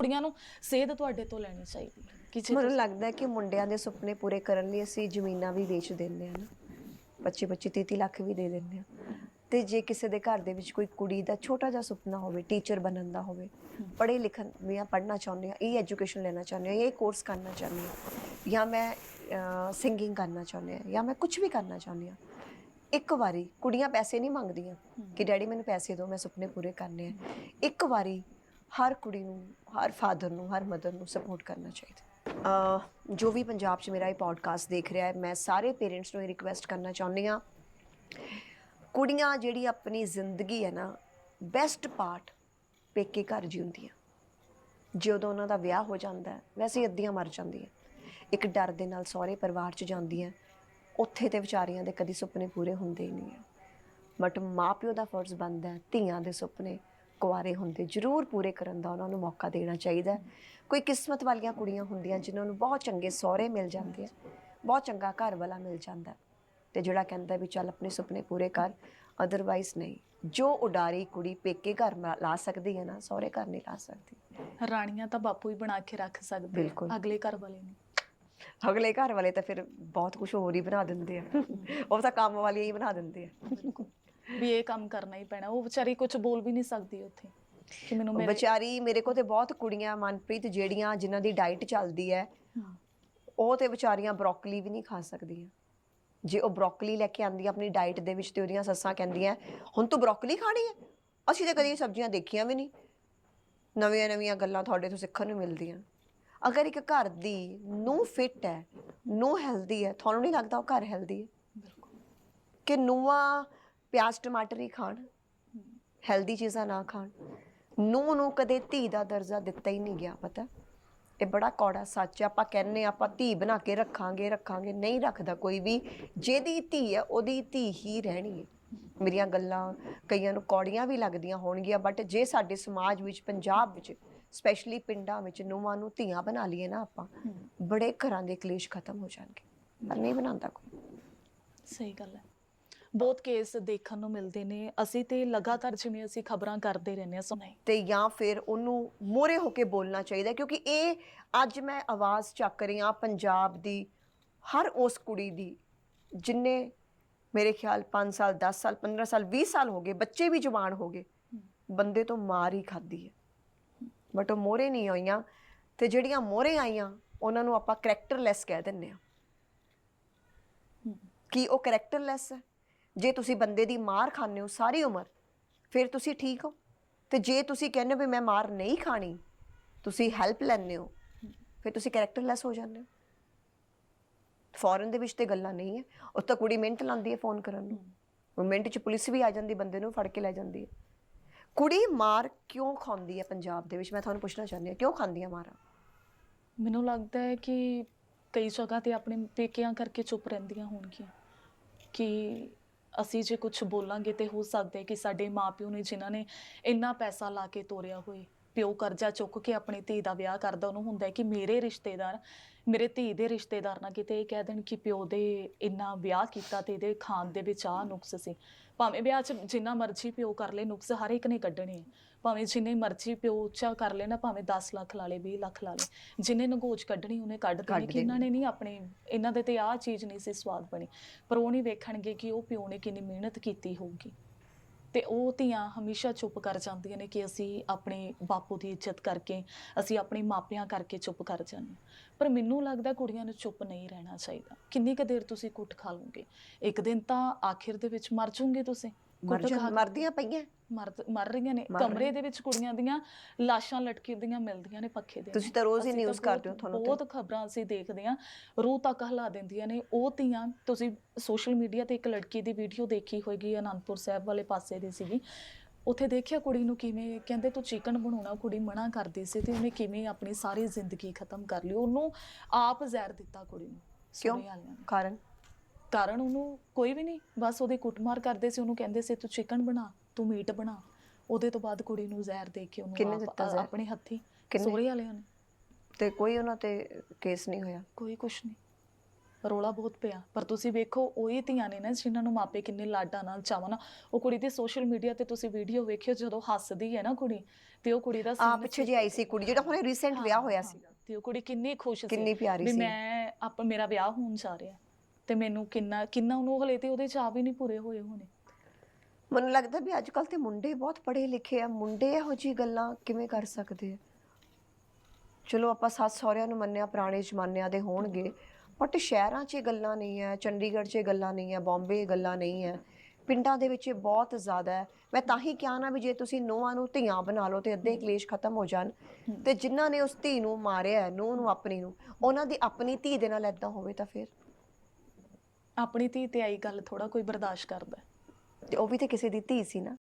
ਕੁੜੀਆਂ ਨੂੰ ਸੇਧ ਤੁਹਾਡੇ ਤੋਂ ਲੈਣੀ ਚਾਹੀਦੀ ਹੈ। ਕਿ ਜੇ ਮੈਨੂੰ ਲੱਗਦਾ ਹੈ ਕਿ ਮੁੰਡਿਆਂ ਦੇ ਸੁਪਨੇ ਪੂਰੇ ਕਰਨ ਲਈ ਅਸੀਂ ਜ਼ਮੀਨਾਂ ਵੀ ਵੇਚ ਦਿੰਦੇ ਆ ਨਾ। 25 25 30 ਲੱਖ ਵੀ ਦੇ ਦਿੰਦੇ ਆ ਤੇ ਜੇ ਕਿਸੇ ਦੇ ਘਰ ਦੇ ਵਿੱਚ ਕੋਈ ਕੁੜੀ ਦਾ ਛੋਟਾ ਜਿਹਾ ਸੁਪਨਾ ਹੋਵੇ ਟੀਚਰ ਬਣਨ ਦਾ ਹੋਵੇ ਪੜ੍ਹੇ ਲਿਖਣ ਜਾਂ ਪੜ੍ਹਨਾ ਚਾਹੁੰਦੇ ਆ ਇਹ ਐਜੂਕੇਸ਼ਨ ਲੈਣਾ ਚਾਹੁੰਦੇ ਆ ਇਹ ਕੋਰਸ ਕਰਨਾ ਚਾਹੁੰਦੇ ਆ ਜਾਂ ਮੈਂ ਸਿੰਗਿੰਗ ਕਰਨਾ ਚਾਹੁੰਦੇ ਆ ਜਾਂ ਮੈਂ ਕੁਝ ਵੀ ਕਰਨਾ ਚਾਹੁੰਦੀ ਆ ਇੱਕ ਵਾਰੀ ਕੁੜੀਆਂ ਪੈਸੇ ਨਹੀਂ ਮੰਗਦੀਆਂ ਕਿ ਡੈਡੀ ਮੈਨੂੰ ਪੈਸੇ ਦਿਓ ਮੈਂ ਸੁਪਨੇ ਪੂਰੇ ਕਰਨੇ ਆ। ਇੱਕ ਵਾਰੀ ਹਰ ਕੁੜੀ ਨੂੰ, ਹਰ ਫਾਦਰ ਨੂੰ, ਹਰ ਮਦਰ ਨੂੰ ਸਪੋਰਟ ਕਰਨਾ ਚਾਹੀਦਾ। ਜੋ ਵੀ ਪੰਜਾਬ 'ਚ ਮੇਰਾ ਇਹ ਪੋਡਕਾਸਟ ਦੇਖ ਰਿਹਾ ਹੈ, ਮੈਂ ਸਾਰੇ ਪੇਰੈਂਟਸ ਨੂੰ ਇਹ ਰਿਕਵੈਸਟ ਕਰਨਾ ਚਾਹੁੰਦੀ ਆ ਕੁੜੀਆਂ ਜਿਹੜੀ ਆਪਣੀ ਜ਼ਿੰਦਗੀ ਹੈ ਨਾ ਬੈਸਟ ਪਾਰਟ ਪੇਕੇ ਘਰ ਜਿਉਂਦੀਆਂ ਜਦੋਂ ਉਹਨਾਂ ਦਾ ਵਿਆਹ ਹੋ ਜਾਂਦਾ ਹੈ, ਵੈਸੇ ਹੀ ਅੱਧੀਆਂ ਮਰ ਜਾਂਦੀਆਂ ਇੱਕ ਡਰ ਦੇ ਨਾਲ ਸਹੁਰੇ ਪਰਿਵਾਰ 'ਚ ਜਾਂਦੀਆਂ ਉੱਥੇ ਤੇ ਵਿਚਾਰੀਆਂ ਦੇ ਕਦੀ ਸੁਪਨੇ ਪੂਰੇ ਹੁੰਦੇ ਹੀ ਨਹੀਂ ਹੈ। ਬਟ ਮਾਪਿਓ ਦਾ ਫਰਜ਼ ਬਣਦਾ ਧੀਆਂ ਦੇ ਸੁਪਨੇ। ਕੁਆਰੇ ਹੁੰਦੇ ਜ਼ਰੂਰ ਪੂਰੇ ਕਰਨ ਦਾ ਉਹਨਾਂ ਨੂੰ ਮੌਕਾ ਦੇਣਾ ਚਾਹੀਦਾ ਹੈ। ਕੋਈ ਕਿਸਮਤ ਵਾਲੀਆਂ ਕੁੜੀਆਂ ਹੁੰਦੀਆਂ ਜਿਨ੍ਹਾਂ ਨੂੰ ਬਹੁਤ ਚੰਗੇ ਸਹੁਰੇ ਮਿਲ ਜਾਂਦੇ ਆ ਬਹੁਤ ਚੰਗਾ ਘਰ ਵਾਲਾ ਮਿਲ ਜਾਂਦਾ ਹੈ। ਤੇ ਜਿਹੜਾ ਕਹਿੰਦਾ ਵੀ ਚੱਲ ਆਪਣੇ ਸੁਪਨੇ ਪੂਰੇ ਕਰ ਅਦਰਵਾਈਜ਼ ਨਹੀਂ ਜੋ ਉਡਾਰੀ ਕੁੜੀ ਪੇਕੇ ਘਰ ਲਾ- ਲਾ ਸਕਦੀ ਹੈ ਨਾ ਸਹੁਰੇ ਘਰ ਨਹੀਂ ਲਾ ਸਕਦੀ ਰਾਣੀਆਂ ਤਾਂ ਬਾਪੂ ਹੀ ਬਣਾ ਕੇ ਰੱਖ ਸਕਦੇ ਆ, ਬਿਲਕੁਲ। ਅਗਲੇ ਘਰ ਵਾਲੇ ਨਹੀਂ ਅਗਲੇ ਘਰ ਵਾਲੇ ਤਾਂ ਫਿਰ ਬਹੁਤ ਕੁਝ ਹੋਰ ਹੀ ਬਣਾ ਦਿੰਦੇ ਆ ਉਹ ਤਾਂ ਕੰਮ ਵਾਲੀਆਂ ਹੀ ਬਣਾ ਦਿੰਦੇ ਆ ਵੀ ਇਹ ਕੰਮ ਕਰਨਾ ਹੀ ਪੈਣਾ। ਉਹ ਵਿਚਾਰੀ ਕੁਝ ਬੋਲ ਵੀ ਨਹੀਂ ਸਕਦੀ ਉੱਥੇ ਕਿ ਮੈਨੂੰ ਮੇਰੇ ਵਿਚਾਰੀ ਮੇਰੇ ਕੋਲ ਤੇ ਬਹੁਤ ਕੁੜੀਆਂ ਮਨਪ੍ਰੀਤ ਜਿਹੜੀਆਂ ਜਿਨ੍ਹਾਂ ਦੀ ਡਾਈਟ ਚੱਲਦੀ ਹੈ ਉਹ ਤੇ ਵਿਚਾਰੀਆਂ ਬਰੋਕਲੀ ਵੀ ਨਹੀਂ ਖਾ ਸਕਦੀਆਂ। ਜੇ ਉਹ ਬਰੋਕਲੀ ਲੈ ਕੇ ਆਂਦੀ ਆਪਣੀ ਡਾਈਟ ਦੇ ਵਿੱਚ ਤੇ ਉਹਦੀਆਂ ਸੱਸਾਂ ਕਹਿੰਦੀਆਂ ਹੁਣ ਤੂੰ ਬਰੋਕਲੀ ਖਾਣੀ ਹੈ? ਅਸੀਂ ਤਾਂ ਕਦੀ ਇਹ ਸਬਜ਼ੀਆਂ ਦੇਖੀਆਂ ਵੀ ਨਹੀਂ। ਨਵੀਆਂ ਨਵੀਆਂ ਗੱਲਾਂ ਤੁਹਾਡੇ ਤੋਂ ਸਿੱਖਣ ਨੂੰ ਮਿਲਦੀਆਂ। ਅਗਰ ਇੱਕ ਘਰ ਦੀ ਨੂੰ ਫਿਟ ਹੈ ਨੂੰ ਹੈਲਦੀ ਹੈ ਤੁਹਾਨੂੰ ਨਹੀਂ ਲੱਗਦਾ ਉਹ ਘਰ ਹੈਲਦੀ ਹੈ? ਬਿਲਕੁਲ। ਕਿ ਨੂੰਹਾਂ ਪਿਆਜ਼ ਟਮਾਟਰ ਹੀ ਖਾਣ। ਹੈਲਦੀ ਚੀਜ਼ਾਂ ਨਾ ਖਾਣ। ਨੂੰ ਨੂੰ ਕਦੇ ਧੀ ਦਾ ਦਰਜਾ ਦਿੱਤਾ ਹੀ ਨਹੀਂ ਗਿਆ ਪਤਾ? ਇਹ ਬੜਾ ਕੌੜਾ ਸੱਚ ਹੈ ਆਪਾਂ ਕਹਿੰਨੇ ਆਪਾਂ ਧੀ ਬਣਾ ਕੇ ਰੱਖਾਂਗੇ ਰੱਖਾਂਗੇ ਨਹੀਂ ਰੱਖਦਾ ਕੋਈ ਵੀ। ਜਿਹਦੀ ਧੀ ਹੈ ਉਹਦੀ ਧੀ ਹੀ ਰਹਿਣੀ ਹੈ ਮੇਰੀਆਂ ਗੱਲਾਂ ਕਈਆਂ ਨੂੰ ਕੌੜੀਆਂ ਵੀ ਲੱਗਦੀਆਂ ਹੋਣਗੀਆਂ ਬਟ ਜੇ ਸਾਡੇ ਸਮਾਜ ਵਿੱਚ ਪੰਜਾਬ ਵਿੱਚ ਸਪੈਸ਼ਲੀ ਪਿੰਡਾਂ ਵਿੱਚ ਨੂੰਹਾਂ ਨੂੰ ਧੀਆਂ ਬਣਾ ਲਈਏ ਨਾ ਆਪਾਂ ਬੜੇ ਘਰਾਂ ਦੇ ਕਲੇਸ਼ ਖਤਮ ਹੋ ਜਾਣਗੇ। ਪਰ ਨਹੀਂ ਬਣਾਉਂਦਾ ਕੋਈ। ਸਹੀ ਗੱਲ ਹੈ। ਬਹੁਤ ਕੇਸ ਦੇਖਣ ਨੂੰ ਮਿਲਦੇ ਨੇ। ਅਸੀਂ ਤੇ ਲਗਾਤਾਰ ਜਿਵੇਂ ਅਸੀਂ ਖਬਰਾਂ ਕਰਦੇ ਰਹਿੰਦੇ ਹਾਂ ਸੋ ਨਹੀਂ ਤੇ ਜਾਂ ਫਿਰ ਉਹਨੂੰ ਮੋਰੇ ਹੋ ਕੇ ਬੋਲਣਾ ਚਾਹੀਦਾ ਕਿਉਂਕਿ ਇਹ ਅੱਜ ਮੈਂ ਆਵਾਜ਼ ਚੱਕ ਰਹੀ ਹਾਂ ਪੰਜਾਬ ਦੀ ਹਰ ਉਸ ਕੁੜੀ ਦੀ ਜਿਨੇ ਮੇਰੇ ਖਿਆਲ 5 ਸਾਲ 10 ਸਾਲ 15 ਸਾਲ 20 ਸਾਲ ਹੋ ਗਏ ਬੱਚੇ ਵੀ ਜਵਾਨ ਹੋ ਗਏ। ਬੰਦੇ ਤੋਂ ਮਾਰ ਹੀ ਖਾਦੀ ਹੈ। ਬਟ ਉਹ ਮੋਰੇ ਨਹੀਂ ਆਈਆਂ ਤੇ ਜਿਹੜੀਆਂ ਮੋਰੇ ਆਈਆਂ ਉਹਨਾਂ ਨੂੰ ਆਪਾਂ ਕੈਰੈਕਟਰਲੈਸ ਕਹਿ ਦਿੰਨੇ ਆ ਕੀ ਉਹ ਕੈਰੈਕਟਰਲੈਸ ਹੈ। ਜੇ ਤੁਸੀਂ ਬੰਦੇ ਦੀ ਮਾਰ ਖਾਂਦੇ ਹੋ ਸਾਰੀ ਉਮਰ, ਫਿਰ ਤੁਸੀਂ ਠੀਕ ਹੋ? ਤੇ ਜੇ ਤੁਸੀਂ ਕਹਿੰਦੇ ਹੋ ਵੀ ਮੈਂ ਮਾਰ ਨਹੀਂ ਖਾਣੀ, ਤੁਸੀਂ ਹੈਲਪ ਲੈਂਦੇ ਹੋ, ਫਿਰ ਤੁਸੀਂ ਕੈਰੈਕਟਰਲੈਸ ਹੋ ਜਾਂਦੇ ਹੋ। ਫੋਰਨ ਦੇ ਵਿੱਚ ਤੇ ਗੱਲਾਂ ਨਹੀਂ ਹੈ। ਉਸ ਤਾਂ ਕੁੜੀ ਮਿੰਟ ਲਾਉਂਦੀ ਹੈ ਫੋਨ ਕਰਨ ਨੂੰ। ਉਹ ਮਿੰਟ 'ਚ ਪੁਲਿਸ ਵੀ ਆ ਜਾਂਦੀ, ਬੰਦੇ ਨੂੰ ਫੜ ਕੇ ਲੈ ਜਾਂਦੀ ਹੈ। ਕੁੜੀ ਮਾਰ ਕਿਉਂ ਖਾਂਦੀ ਹੈ ਪੰਜਾਬ ਦੇ ਵਿੱਚ? ਮੈਂ ਤੁਹਾਨੂੰ ਪੁੱਛਣਾ ਚਾਹੁੰਦੀ ਹਾਂ, ਕਿਉਂ ਖਾਂਦੀ ਹੈ ਮਾਰਾਂ? ਮੈਨੂੰ ਲੱਗਦਾ ਹੈ ਕਿ ਕਈ ਜਗ੍ਹਾ ਤੇ ਆਪਣੇ ਪੇਕਿਆਂ ਕਰਕੇ ਚੁੱਪ ਰਹਿੰਦੀਆਂ ਹੋਣਗੀਆਂ। ਕਿ ਅਸੀਂ ਜੇ ਕੁਝ ਬੋਲਾਂਗੇ ਤੇ ਹੋ ਸਕਦਾ ਹੈ ਕਿ ਸਾਡੇ ਮਾਪਿਓ ਨੇ ਜਿਨ੍ਹਾਂ ਨੇ ਇੰਨਾ ਪੈਸਾ ਲਾ ਕੇ ਤੋਰਿਆ ਹੋਏ। ਪਿਓ ਕਰਜ਼ਾ ਚੁੱਕ ਕੇ ਆਪਣੀ ਧੀ ਦਾ ਵਿਆਹ ਕਰਦਾ ਉਹਨੂੰ ਹੁੰਦਾ ਹੈ ਕਿ ਮੇਰੇ ਰਿਸ਼ਤੇਦਾਰ ਮੇਰੇ ਧੀ ਦੇ ਰਿਸ਼ਤੇਦਾਰ ਨਾ ਕਿਤੇ ਇਹ ਕਹਿ ਦੇਣ ਕਿ ਪਿਓ ਦੇ ਇੰਨਾ ਵਿਆਹ ਕੀਤਾ ਤੇ ਇਹਦੇ ਖਾਨ ਦੇ ਵਿੱਚ ਆ ਨੁਕਸ ਸੀ ਭਾਵੇਂ ਵਿਆਹ 'ਚ ਜਿੰਨਾ ਮਰਜ਼ੀ ਪਿਓ ਕਰ ਲੇ ਨੁਕਸ ਹਰ ਇੱਕ ਨੇ ਕੱਢਣੇ ਆ। ਭਾਵੇਂ ਜਿੰਨੇ ਮਰਜ਼ੀ ਪਿਓ ਉੱਚਾ ਕਰ ਲੈ ਨਾ ਭਾਵੇਂ 10 ਲੱਖ ਲਾ ਲੇ 20 ਲੱਖ ਲਾ ਲੇ ਜਿੰਨੇ ਨਗੋਚ ਕੱਢਣੀ ਉਹਨੇ ਕੱਢ ਦੇਣੀ ਕਿ ਇਹਨਾਂ। ਨੇ ਨਹੀਂ ਆਪਣੇ ਇਹਨਾਂ ਦੇ ਤੇ ਆਹ ਚੀਜ਼ ਨਹੀਂ ਸੀ ਸਵਾਦ ਬਣੀ ਪਰ ਉਹ ਨਹੀਂ ਵੇਖਣਗੇ ਕਿ ਉਹ ਪਿਓ ਨੇ ਕਿੰਨੀ ਮਿਹਨਤ ਕੀਤੀ ਹੋਊਗੀ ਤੇ ਉਹ ਧੀਆਂ ਹਮੇਸ਼ਾ ਚੁੱਪ ਕਰ ਜਾਂਦੀਆਂ ਨੇ ਕਿ ਅਸੀਂ ਆਪਣੇ ਬਾਪੂ ਦੀ ਇੱਜ਼ਤ ਕਰਕੇ, ਅਸੀਂ ਆਪਣੇ ਮਾਪਿਆਂ ਕਰਕੇ ਚੁੱਪ ਕਰ ਜਾਂਦੇ ਪਰ ਮੈਨੂੰ ਲੱਗਦਾ ਕੁੜੀਆਂ ਨੂੰ ਚੁੱਪ ਨਹੀਂ ਰਹਿਣਾ ਚਾਹੀਦਾ। ਕਿੰਨੀ ਕੁ ਦੇਰ ਤੁਸੀਂ ਕੁੱਟ ਖਾ ਲਓਗੇ? ਇੱਕ ਦਿਨ ਤਾਂ ਆਖਿਰ ਦੇ ਵਿੱਚ ਮਰ ਜਾਓਗੇ ਤੁਸੀਂ। ਮਰ ਜਾਂ ਮਰਦੀਆਂ ਪਈਆਂ? ਮਰ ਮਰ ਰਹੀਆਂ ਨੇ। ਮਰ ਕਮਰੇ। ਦੇ ਵਿੱਚ ਕੁੜੀਆਂ ਦੀਆਂ ਲਾਸ਼ਾਂ ਲਟਕਦੀਆਂ ਮਿਲਦੀਆਂ ਨੇ ਪੱਖੇ ਦੇ ਤੁਸੀਂ ਤਾਂ ਰੋਜ਼ ਹੀ news ਕਰਦੇ ਹੋ, ਤੁਹਾਨੂੰ ਬਹੁਤ ਖਬਰਾਂ ਅਸੀਂ ਦੇਖਦੇ ਹਾਂ। ਰੂਹ ਤੱਕ ਹਲਾ ਦਿੰਦੀਆਂ ਨੇ। ਉਹ ਧੀਆਂ ਤੁਸੀਂ ਸੋਸ਼ਲ ਮੀਡੀਆ ਤੇ ਇੱਕ ਲੜਕੀ ਦੀ ਵੀਡੀਓ ਦੇਖੀ ਹੋਏਗੀ ਅਨੰਦਪੁਰ ਸਾਹਿਬ ਵਾਲੇ ਪਾਸੇ ਦੀ ਸੀਗੀ। ਉੱਥੇ ਦੇਖਿਆ ਕੁੜੀ ਨੂੰ ਕਿਵੇਂ ਕਹਿੰਦੇ ਤੂੰ ਚਿਕਨ ਬਣਾਉਣਾ ਕੁੜੀ ਮਨਾ ਕਰਦੀ ਸੀ ਤੇ ਉਹਨੇ ਕਿਵੇਂ ਆਪਣੀ ਸਾਰੀ ਜ਼ਿੰਦਗੀ ਖਤਮ ਕਰ ਲਈ। ਉਹਨੂੰ ਆਪ ਜ਼ਹਿਰ ਦਿੱਤਾ ਕੁੜੀ ਨੂੰ। ਕਿਉਂ? ਕਾਰਨ? ਕਾਰਨ ਉਹਨੂੰ ਕੋਈ ਵੀ ਨਹੀਂ ਬਸ ਉਹਦੀ ਕੁੱਟਮਾਰ ਕਰਦੇ ਸੀ ਉਹਨੂੰ ਕਹਿੰਦੇ ਸੀ ਤੂੰ ਚਿਕਨ ਬਣਾ ਤੂੰ ਮੀਟ ਬਣਾ। ਉਹਦੇ ਤੋਂ ਬਾਅਦ ਕੁੜੀ ਨੂੰ ਜ਼ਹਿਰ ਦੇ ਕੇ ਉਹਨੂੰ ਆਪ- ਜ਼ਹਿਰ? ਆਪਣੇ ਹੱਥੀ ਕਿਹਨੇ? ਸੋਹਰੇ ਵਾਲਿਆਂ ਨੇ। ਤੇ ਕੋਈ ਉਹਨਾਂ ਤੇ ਕੇਸ ਨਹੀਂ ਹੋਇਆ? ਕੋਈ ਕੁਛ ਨਹੀਂ। ਰੋਲਾ ਬਹੁਤ ਪਿਆ। ਪਰ ਤੁਸੀਂ ਵੇਖੋ ਉਹੀ ਧੀਆਂ ਨੇ ਨਾ ਜਿਨ੍ਹਾਂ ਨੂੰ ਮਾਪੇ ਕਿੰਨੇ ਲਾਡਾਂ ਨਾਲ ਚਾਵਾਂ ਨਾਲ ਉਹ ਕੁੜੀ ਦੀ ਸੋਸ਼ਲ ਮੀਡੀਆ ਤੇ ਤੁਸੀਂ ਵੀਡੀਓ ਵੇਖਿਓ ਜਦੋਂ ਹੱਸਦੀ ਹੈ ਨਾ ਕੁੜੀ ਤੇ ਉਹ ਕੁੜੀ ਦਾ ਆ ਸੀਨ ਪਿੱਛੇ ਜੀ ਆਈ ਸੀ ਕੁੜੀ ਜਿਹੜਾ ਹੁਣੇ ਰੀਸੈਂਟ ਵਿਆਹ ਹੋਇਆ ਹਾਂ, ਸੀ ਤੇ ਉਹ ਕੁੜੀ ਕਿੰਨੀ ਖੁਸ਼ ਸੀ ਕਿੰਨੀ ਪਿਆਰੀ ਵੀ ਸੀ। ਮੈਂ ਆਪ ਮੇਰਾ ਵਿਆਹ ਹੋਣ ਜਾ ਰਿਹਾ। ਤੇ ਮੈਨੂੰ ਕਿੰਨਾ ਕਿੰਨਾ ਉਹਨੂੰ ਹਲੇ ਤੇ ਉਹਦੇ ਚਾਹ ਵੀ ਨਹੀਂ ਪੂਰੇ ਹੋਏ ਹੋਣੇ। ਮੈਨੂੰ ਲੱਗਦਾ ਵੀ ਅੱਜ ਕੱਲ ਤੇ ਮੁੰਡੇ ਬਹੁਤ ਪੜ੍ਹੇ ਲਿਖੇ ਆ ਮੁੰਡੇ ਇਹੋ ਜੀ ਗੱਲਾਂ ਕਿਵੇਂ ਕਰ ਸਕਦੇ ਆ? ਚਲੋ ਆਪਾਂ ਸੱਸ ਸਹੁਰਿਆਂ ਨੂੰ ਮੰਨਿਆ ਪੁਰਾਣੇ ਜ਼ਮਾਨਿਆਂ ਦੇ ਹੋਣਗੇ ਬਟ ਸ਼ਹਿਰਾਂ 'ਚ ਇਹ ਗੱਲਾਂ ਨਹੀਂ ਹੈ ਚੰਡੀਗੜ੍ਹ 'ਚ ਇਹ ਗੱਲਾਂ ਨਹੀਂ ਹੈ ਬੰਬੇ ਇਹ ਗੱਲਾਂ ਨਹੀਂ ਹੈ ਪਿੰਡਾਂ ਦੇ ਵਿੱਚ ਇਹ ਬਹੁਤ ਜ਼ਿਆਦਾ ਹੈ ਮੈਂ ਤਾਂ ਹੀ ਕਿਹਾ ਨਾ ਵੀ ਜੇ ਤੁਸੀਂ ਨੂੰਹਾਂ ਨੂੰ ਧੀਆਂ ਬਣਾ ਲਓ ਤੇ ਅੱਧੇ ਕਲੇਸ਼ ਖਤਮ ਹੋ ਜਾਣ ਤੇ ਜਿਨ੍ਹਾਂ ਨੇ ਉਸ ਧੀ ਨੂੰ ਮਾਰਿਆ ਹੈ, ਨੂੰਹ ਨੂੰ ਆਪਣੀ ਨੂੰ ਉਹਨਾਂ ਦੀ ਆਪਣੀ ਧੀ ਦੇ ਨਾਲ ਏਦਾਂ ਹੋਵੇ ਤਾਂ ਫਿਰ? ਆਪਣੀ ਧੀ ਤੇ ਆਈ ਗੱਲ ਥੋੜਾ ਕੋਈ ਬਰਦਾਸ਼ਤ ਕਰਦਾ ਹੈ। ਤੇ ਉਹ ਵੀ ਤੇ ਕਿਸੇ ਦੀ ਧੀ ਸੀ ਨਾ